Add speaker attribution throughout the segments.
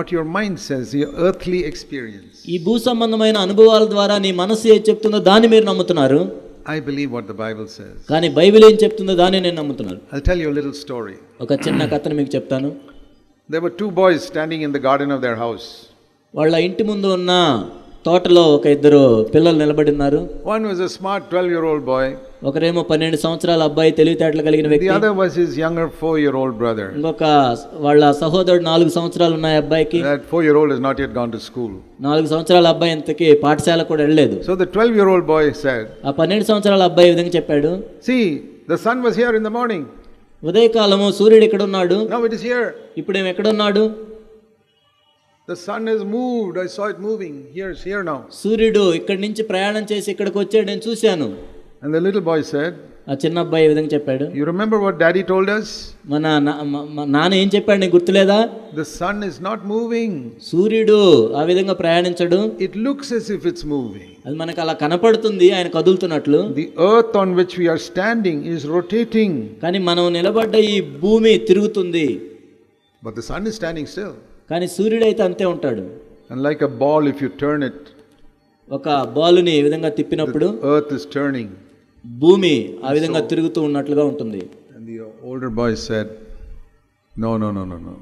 Speaker 1: What your mind sense your earthly experience
Speaker 2: ఈ భూ సంబంధమైన అనుభవాల ద్వారా నీ మనసు ఏ చెప్తుందో దాన్ని మీరు నమ్ముతున్నారు.
Speaker 1: I believe what the Bible says
Speaker 2: కానీ బైబిల్ ఏం చెప్తుందో దాన్ని నేను నమ్ముతున్నాను.
Speaker 1: I tell you a little story
Speaker 2: ఒక చిన్న కథను మీకు చెప్తాను.
Speaker 1: There were two boys standing in the garden of their house
Speaker 2: వాళ్ళ ఇంటి ముందు ఉన్న తోటలో ఒక ఇద్దరు పిల్లలు నిలబడి ఉన్నారు
Speaker 1: One was a smart 12 year old boy,
Speaker 2: ఒకరేమో పన్నెండు సంవత్సరాల అబ్బాయి తెలివితేటలు కలిగిన వ్యక్తి
Speaker 1: other was his younger 4 year old brother.
Speaker 2: ఇంకొక వాళ్ళ సహోదరుడు నాలుగు సంవత్సరాలు ఉన్నాయి అబ్బాయికి
Speaker 1: That 4 year old has not yet gone to school.
Speaker 2: నాలుగు సంవత్సరాల అబ్బాయి ఇంతకి పాఠశాల కూడా వెళ్ళలేదు
Speaker 1: So the 12 year old boy said,
Speaker 2: ఆ పన్నెండు సంవత్సరాల అబ్బాయి ఈ విధంగా చెప్పాడు
Speaker 1: See, the sun was here in the morning.
Speaker 2: ఉదయకాలము సూర్యుడు ఇక్కడ ఉన్నాడు
Speaker 1: Now it is here.
Speaker 2: ఇప్పుడు ఏమి ఎక్కడున్నాడు
Speaker 1: The sun has moved. I saw it moving. Here, it's here now.
Speaker 2: సూర్యుడు ఇక్కడి నుంచి ప్రయాణం చేసి ఇక్కడికి వచ్చాడు నేను చూశాను
Speaker 1: And the little boy said,
Speaker 2: ఆ చిన్న అబ్బాయి ఈ విధంగా చెప్పాడు
Speaker 1: You remember what daddy told us?
Speaker 2: మన నా- మ- మ- నాన్న ఏం చెప్పాడు నీకు గుర్తులేదా
Speaker 1: The sun is not moving.
Speaker 2: సూర్యుడు ఆ విధంగా ప్రయాణించడు
Speaker 1: It looks as if it's moving.
Speaker 2: అది మనకు అలా కనపడుతుంది ఆయన కదులుతున్నట్లు
Speaker 1: The earth on which we are standing is rotating,
Speaker 2: కానీ మనం నిలబడ్డ ఈ భూమి తిరుగుతుంది
Speaker 1: but the sun is standing still.
Speaker 2: కానీ సూర్యుడు అయితే అంతే ఉంటాడు
Speaker 1: And like a ball, if you turn it,
Speaker 2: ఒక బాలుని ఈ విధంగా తిప్పినప్పుడు
Speaker 1: earth is turning.
Speaker 2: భూమి ఆ విధంగా తిరుగుతూ ఉన్నట్లుగా ఉంటుంది
Speaker 1: And the older boy said, No, no, no, no, no.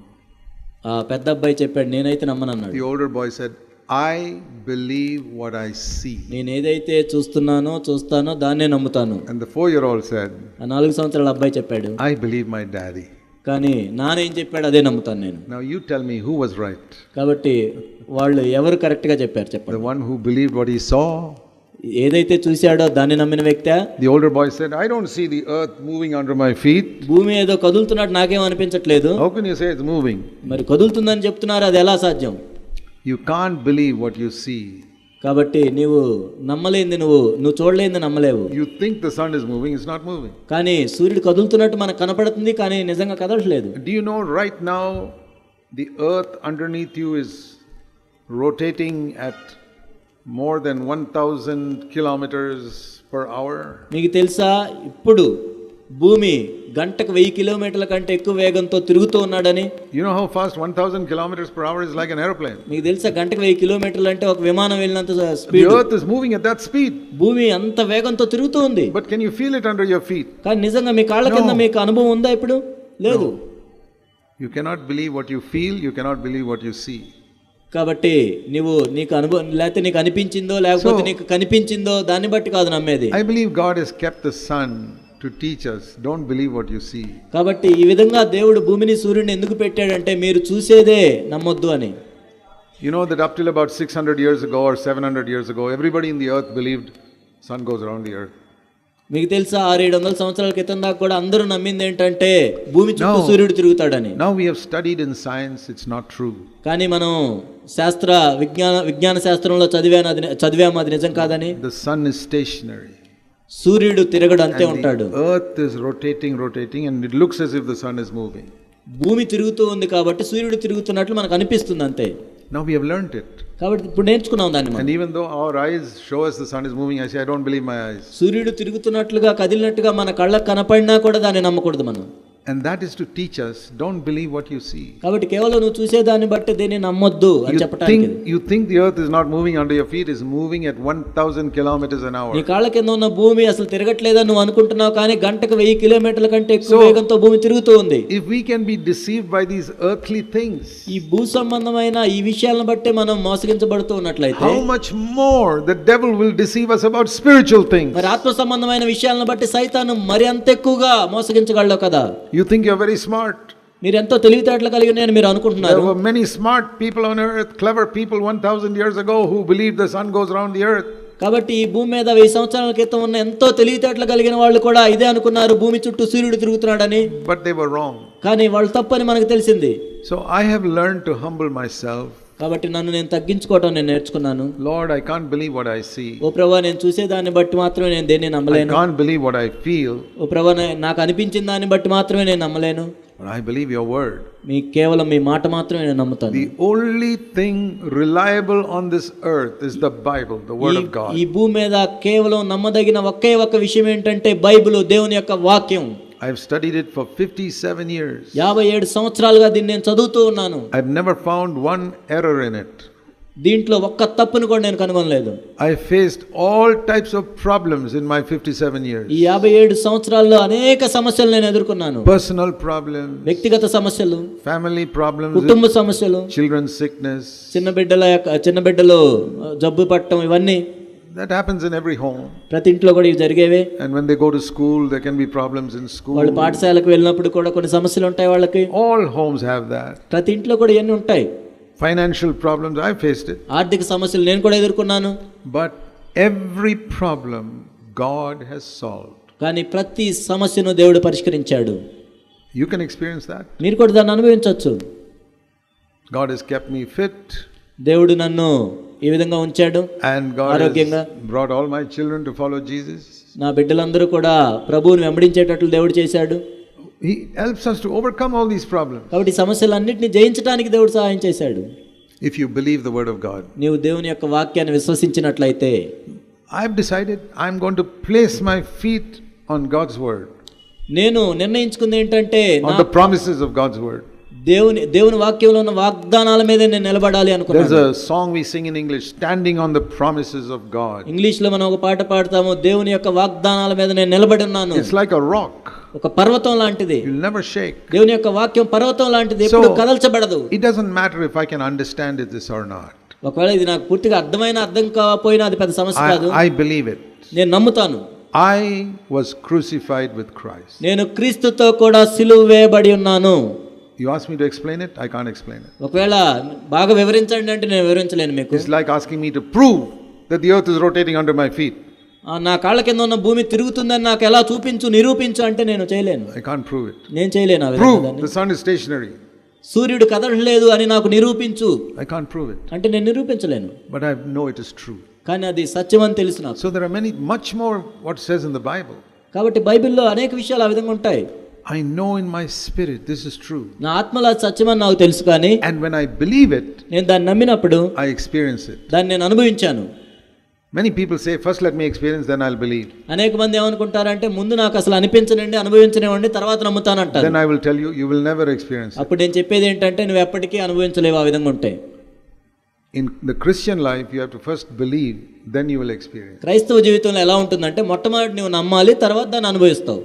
Speaker 2: ఆ పెద్ద అబ్బాయి చెప్పాడు నేనైతే నమ్మనన్నాడు
Speaker 1: The older boy said, I believe what I see.
Speaker 2: నేను ఏదైతే చూస్తున్నానో చూస్తానో దాన్నే నమ్ముతాను
Speaker 1: And the four year old said,
Speaker 2: ఆ నాలుగు సంవత్సరాల అబ్బాయి చెప్పాడు
Speaker 1: I believe my daddy.
Speaker 2: కానీ నానేం చెప్పాడు అదే నమ్ముతాను నేను.
Speaker 1: Now you tell me who was right
Speaker 2: కాబట్టి వాళ్ళు ఎవరు కరెక్ట్గా చెప్పారు చెప్పండి.
Speaker 1: One who believed what he saw
Speaker 2: ఏదైతే చూశాడో దాన్ని నమ్మిన వ్యక్తి?
Speaker 1: The older boy I don't see the moving under my feet
Speaker 2: భూమి ఏదో కదులుతున్నట్టు నాకేం అనిపించట్లేదు.
Speaker 1: హౌ కెన్ యు మూవింగ్
Speaker 2: మరి కదులుతుందని చెప్తున్నారు అది ఎలా సాధ్యం?
Speaker 1: You can't believe what you see
Speaker 2: కాబట్టి నీవు నమ్మలేంది నువ్వు నువ్వు చూడలేంది నమ్మలేవు.
Speaker 1: You think the sun is moving is not moving
Speaker 2: కానీ సూర్యుడు కదులుతున్నట్టు మనకు కనబడుతుంది కానీ నిజంగా కదలట్లేదు.
Speaker 1: Do you know right now the earth underneath you is rotating at more than 1000 kilometres per hour
Speaker 2: నీకు తెలుసా? ఇప్పుడు భూమి గంటకు వెయ్యి కిలోమీటర్ల కంటే ఎక్కువ వేగంతో తిరుగుతూ ఉన్నాడని
Speaker 1: you know how fast 1000 kilometres per like an aeroplane
Speaker 2: తెలుసా? గంటకు వెయ్యి కిలోమీటర్లు అంటే విమానం వెళ్ళినంత స్పీడ్
Speaker 1: మూవింగ్ స్పీడ్
Speaker 2: భూమి అంత వేగంతో తిరుగుతూ ఉంది.
Speaker 1: But can you feel under your feet
Speaker 2: కానీ నిజంగా మీ కాళ్ళ కింద మీకు అనుభవం ఉందా ఇప్పుడు? లేదు.
Speaker 1: You cannot feel you cannot believe
Speaker 2: కాబట్టి నీవు నీకు అనుభవం లేకపోతే నీకు అనిపించిందో లేకపోతే నీకు కనిపించిందో దాన్ని బట్టి కాదు నమ్మేది.
Speaker 1: I believe God has kept the sun to teach us. Don't believe what you see.
Speaker 2: కాబట్టి ఈ విధంగా దేవుడు భూమిని సూర్యుని ఎందుకు పెట్టాడంటే మీరు చూసేదే నమ్మొద్దు అని
Speaker 1: You know that up till about 600 years ago or 700 years ago, everybody in the earth believed sun goes around the earth.
Speaker 2: మీకు తెలుసా ఆరు ఏడు వందల సంవత్సరాల క్రితం దాకా కూడా అందరూ నమ్మింది ఏంటంటే భూమి చుట్టూ. సూర్యుడు తిరుగుతాడని
Speaker 1: Now we have studied in science, it's not true.
Speaker 2: కానీ మనం శాస్త్ర విజ్ఞాన విజ్ఞాన శాస్త్రంలో చదివాను అది చదివాము అది నిజం కాదని
Speaker 1: The sun is stationary.
Speaker 2: సూర్యుడు
Speaker 1: తిరగడంతే
Speaker 2: ఉంటాడు.
Speaker 1: Rotating rotating and it looks as if the sun is moving
Speaker 2: భూమి తిరుగుతూ ఉంది కాబట్టి సూర్యుడు తిరుగుతున్నట్లు మనకు అనిపిస్తుంది అంతే.
Speaker 1: Now we have learned it
Speaker 2: కాబట్టి ఇప్పుడు నేర్చుకున్నాం దాన్ని
Speaker 1: and even though our eyes show us the sun is moving I say I don't believe my eyes
Speaker 2: సూర్యుడు తిరుగుతున్నట్లుగా కదిలినట్టుగా మన కళ్ళకు కనపడినా కూడా దాన్ని నమ్మకూడదు మనం.
Speaker 1: And that is to teach us don't believe what you see
Speaker 2: కాబట్టి కేవలం నువ్వు చూసే దాన్ని బట్టి దేని నమ్మొద్దు అని
Speaker 1: చెప్పడానికి you think the earth is not moving under your feet is moving at 1000 kilometres an hour నీ
Speaker 2: కాళ్ళ కింద ఉన్న భూమి అసలు తిరగట్లేదు అని నువ్వు అనుకుంటున్నావు కానీ గంటకు 1000 కిలోమీటర్ల కంటే ఎక్కువ వేగంతో భూమి తిరుగుతూ ఉంది.
Speaker 1: If we can be deceive by this earthly things
Speaker 2: ఈ భూ సంబంధమైన ఈ విషయాలను బట్టి మనం మోసగించబడుతూ ఉన్నట్లయితే
Speaker 1: how much more the devil will deceive us about spiritual things?
Speaker 2: మరి ఆత్మ సంబంధమైన విషయాలను బట్టి సైతాను మరి అంత ఎక్కువగా మోసగించగలడు కదా?
Speaker 1: You think you are very smart
Speaker 2: మీరు ఎంతో తెలివితేటలు కలిగి ఉన్నాయని మీరు అనుకుంటున్నారు.
Speaker 1: There many smart people on earth clever people 1000 years ago who believe the sun goes round the earth
Speaker 2: కాబట్టి ఈ భూమి మీద వెయ్యి సంవత్సరాల క్రితం ఉన్న ఎంతో తెలివితేటలు కలిగిన వాళ్ళు కూడా ఇదే అనుకున్నారు భూమి చుట్టూ సూర్యుడు తిరుగుతున్నాడని.
Speaker 1: బట్ దే వర్ రాంగ్
Speaker 2: కానీ వాళ్ళు తప్పని మనకు తెలిసింది.
Speaker 1: So I have learn to humble myself
Speaker 2: కాబట్టి నన్ను నేను తగ్గించుకోవటం నేను నేర్చుకున్నాను
Speaker 1: Lord, I can't believe what I see.
Speaker 2: ఓ ప్రభా నేను చూసేదాన్ని బట్టి మాత్రమే నేను దేన్ని
Speaker 1: I
Speaker 2: నమ్మలేను
Speaker 1: can't believe what I feel.
Speaker 2: ఓ ప్రభా నే- నాకు అనిపించిన దాన్ని బట్టి మాత్రమే నేను నమ్మలేను
Speaker 1: But I believe your word.
Speaker 2: మీ కేవలం మీ మాట మాత్రమే నేను నమ్ముతాను
Speaker 1: The only thing reliable on this earth is the Bible, the word
Speaker 2: ఈ-
Speaker 1: of God.
Speaker 2: ఈ భూమి మీద కేవలం నమ్మదగిన ఒకే ఒక్క విషయం ఏంటంటే బైబిల్ దేవుని యొక్క వాక్యం
Speaker 1: I've studied it for 57 years.
Speaker 2: యాభై ఏడు సంవత్సరాలుగా దీన్ని నేను చదువుతూ ఉన్నాను
Speaker 1: I've never found one error in it.
Speaker 2: దీంట్లో ఒక్క తప్పును కూడా నేను కనుగొనలేదు
Speaker 1: I faced all types of problems in my 57 years.
Speaker 2: ఈ యాభై ఏడు సంవత్సరాల్లో అనేక సమస్యలు నేను ఎదుర్కొన్నాను
Speaker 1: Personal problems,
Speaker 2: వ్యక్తిగత సమస్యలు
Speaker 1: family problems,
Speaker 2: కుటుంబ సమస్యలు
Speaker 1: children's sickness.
Speaker 2: చిన్న బిడ్డల యొక్క చిన్న బిడ్డలు జబ్బు పట్టడం ఇవన్నీ
Speaker 1: That happens in every home.
Speaker 2: ప్రతి ఇంట్లో కూడా ఇవి జరిగేవే
Speaker 1: And when they go to school, there can be problems in
Speaker 2: వాళ్ళు
Speaker 1: school.
Speaker 2: పాఠశాలకు వెళ్ళినప్పుడు కూడా కొన్ని సమస్యలు ఉంటాయి వాళ్ళకి
Speaker 1: All homes have that.
Speaker 2: ప్రతి ఇంట్లో కూడా ఇవన్నీ ఉంటాయి
Speaker 1: Financial problems, I faced it.
Speaker 2: ఆర్థిక సమస్యలు నేను కూడా ఎదుర్కొన్నాను
Speaker 1: But every problem God has solved.
Speaker 2: కానీ ప్రతి సమస్యను దేవుడు పరిష్కరించాడు
Speaker 1: You can experience that.
Speaker 2: మీరు కూడా దాన్ని అనుభవించవచ్చు
Speaker 1: God has kept me fit,
Speaker 2: దేవుడు నన్ను ఈ విధంగా ఉంచాడు? ఆరోగ్యంగా?
Speaker 1: Brought all my children to follow Jesus
Speaker 2: నా బిడ్డలందరూ కూడా ప్రభువుని వెంబడించేటట్లు దేవుడు చేశాడు.
Speaker 1: He helps us overcome all these problems.
Speaker 2: కాబట్టి సమస్యలన్నిటిని జయించడానికి దేవుడు సహాయం చేశాడు.
Speaker 1: If you believe the word of God
Speaker 2: నీవు దేవుని యొక్క వాక్యాన్ని విశ్వసించినట్లయితే
Speaker 1: I have decided I am going to place my feet on God's word
Speaker 2: నేను నిర్ణయించుకున్నది ఏంటంటే నా
Speaker 1: ప్రామిసెస్ ఆఫ్ గాడ్స్ వర్డ్
Speaker 2: దేవుని దేవుని వాక్యంలో ఉన్న వాగ్దానాల మీద నేను నిలబడాలి
Speaker 1: There's
Speaker 2: అనుకున్నాను
Speaker 1: a song we sing in English, standing on the promises of God.
Speaker 2: ఇంగ్లీష్లో మనం ఒక పాట పాడతాము దేవుని యొక్క వాగ్దానాల మీద నేను నిలబడి ఉన్నాను
Speaker 1: It's like a rock,
Speaker 2: ఒక పర్వతం లాంటిది
Speaker 1: you'll never shake.
Speaker 2: దేవుని యొక్క వాక్యం పర్వతం లాంటిది ఎప్పుడు కదల్చబడదు
Speaker 1: It doesn't matter if I can understand it this or not.
Speaker 2: ఒకవేళ ఇది నాకు పూర్తిగా అర్థమైన అర్థం కాకపోయినా అది పెద్ద సమస్య కాదు
Speaker 1: I believe it.
Speaker 2: నేను నమ్ముతాను
Speaker 1: I was crucified with Christ.
Speaker 2: నేను క్రీస్తుతో కూడా సిలువ వేయబడి ఉన్నాను
Speaker 1: You ask me to explain it, I can't explain it.
Speaker 2: ఒకవేళ బాగా వివరించండి అంటే నేను వివరించలేను మీకు
Speaker 1: It's like asking me to prove that the earth is rotating under my feet.
Speaker 2: ఆ, నా కాళ్ళ కింద ఉన్న భూమి తిరుగుతుందని నాకు ఎలా చూపించు నిరూపించు అంటే నేను చేయలేను
Speaker 1: I can't prove it.
Speaker 2: నేను చేయలేను ఆ విధంగా
Speaker 1: Prove
Speaker 2: దాన్ని.
Speaker 1: the sun is stationary.
Speaker 2: సూర్యుడు కదలలేదు అని నాకు నిరూపించు
Speaker 1: I can't prove it.
Speaker 2: అంటే నేను నిరూపించలేను
Speaker 1: But I know it is true.
Speaker 2: కానీ అది సత్యం అని తెలుసు నాకు
Speaker 1: So there are many, much more what it says in the Bible.
Speaker 2: కాబట్టి బైబిల్లో అనేక విషయాలు ఆ విధంగా ఉంటాయి
Speaker 1: I know in my spirit this is true.
Speaker 2: నా ఆత్మలో సత్యమని నాకు తెలుసు కానీ
Speaker 1: And when I believe it,
Speaker 2: నేను దాన్ని నమ్మినప్పుడు
Speaker 1: I experience it.
Speaker 2: దాన్ని నేను అనుభవించాను
Speaker 1: Many people say, first let me experience, then I'll believe.
Speaker 2: అనేక మంది ఏమనుకుంటారంటే ముందు నాకు అసలు అనిపించనండి అనుభవించనివ్వండి తర్వాత నమ్ముతానంటారు
Speaker 1: Then I will tell you, you will never experience it.
Speaker 2: అప్పుడు నేను చెప్పేది ఏంటంటే నువ్వు ఎప్పటికీ అనుభవించలేవు ఆ విధంగా ఉంటాయి
Speaker 1: In the Christian life, you have to first believe, then you will experience.
Speaker 2: క్రైస్తవ జీవితంలో ఎలా ఉంటుందంటే మొట్టమొదటి నువ్వు నమ్మాలి తర్వాత దాన్ని అనుభవిస్తావు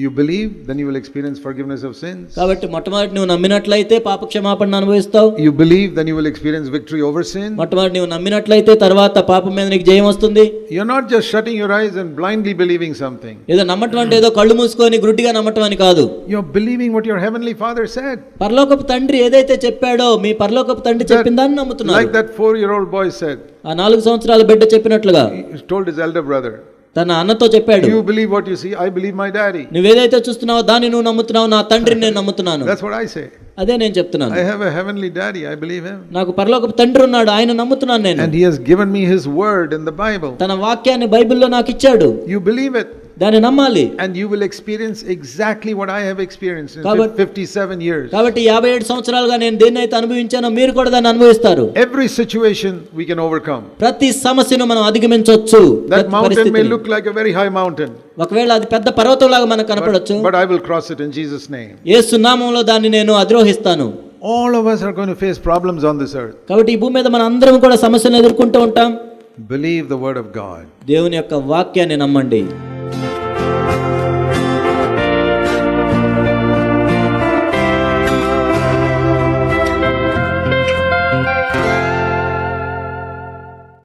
Speaker 1: You believe, then you will experience forgiveness of sins.
Speaker 2: కాబట్టి మొట్టమొదటి నువ్వు నమ్మినట్లయితే పాప క్షమాపణ అనుభవిస్తావు
Speaker 1: You believe, then you will experience victory over sin.
Speaker 2: మొట్టమొదటి నువ్వు నమ్మినట్లయితే తర్వాత పాపం మీద నీకు జయం వస్తుంది
Speaker 1: You're not just shutting your eyes and blindly believing something.
Speaker 2: ఏదో నమ్మటం అంటే ఏదో కళ్ళు మూసుకొని గుడ్డిగా నమ్మటం అని కాదు
Speaker 1: You're believing what your heavenvenly Father said.
Speaker 2: పరలోకపు తండ్రి ఏదైతే చెప్పాడో మీ పరలోకపు తండ్రి చెప్పిన దాన్ని నమ్ముతున్నారు
Speaker 1: Like that four year old boy said,
Speaker 2: ఆ నాలుగు సంవత్సరాల బిడ్డ చెప్పినట్లుగా
Speaker 1: he told his elder brother,
Speaker 2: తన అన్నతో చెప్పాడు
Speaker 1: you believe what you see I believe my daddy
Speaker 2: నువ్వు ఏదైతే చూస్తున్నావో దాన్ని నువ్వు నమ్ముతున్నావు నా తండ్రిని నేను నమ్ముతున్నాను.
Speaker 1: దట్స్ వాట్ ఐ సే
Speaker 2: అదే నేను చెప్తున్నాను.
Speaker 1: I have a heavenly daddy I believe him
Speaker 2: నాకు పరలోక తండ్రి ఉన్నాడు ఆయన నమ్ముతున్నాను నేను.
Speaker 1: And he has given me his word in the Bible
Speaker 2: తన వాక్యాన్ని బైబిల్లో నాకు ఇచ్చాడు.
Speaker 1: యు బిలీవ్ ఇట్
Speaker 2: దాన్ని నమ్మాలి
Speaker 1: and you will experience exactly what I have experienced in
Speaker 2: Kabat-
Speaker 1: 57 years.
Speaker 2: కాబట్టి యాభై ఏడు సంవత్సరాలుగా నేను దేన్నైతే అనుభవించానో మీరు కూడా దాన్ని అనుభవిస్తారు
Speaker 1: Every situation we can overcome.
Speaker 2: ప్రతి సమస్యను మనం అధిగమించవచ్చు
Speaker 1: That
Speaker 2: ప్రతి
Speaker 1: mountain may
Speaker 2: పరిస్థితిని.
Speaker 1: look like a very high mountain,
Speaker 2: ఒకవేళ అది పెద్ద పర్వతం లాగా మనకు కనపడొచ్చు
Speaker 1: but I will cross it in Jesus' name.
Speaker 2: యేసు నామంలో దాన్ని నేను అధిరోహిస్తాను
Speaker 1: All of us are going to face problems on this earth.
Speaker 2: కాబట్టి ఈ భూమి మీద మన అందరం కూడా సమస్యలను ఎదుర్కొంటూ ఉంటాం
Speaker 1: Believe the word of God.
Speaker 2: దేవుని యొక్క వాక్యాన్ని నమ్మండి Thank you.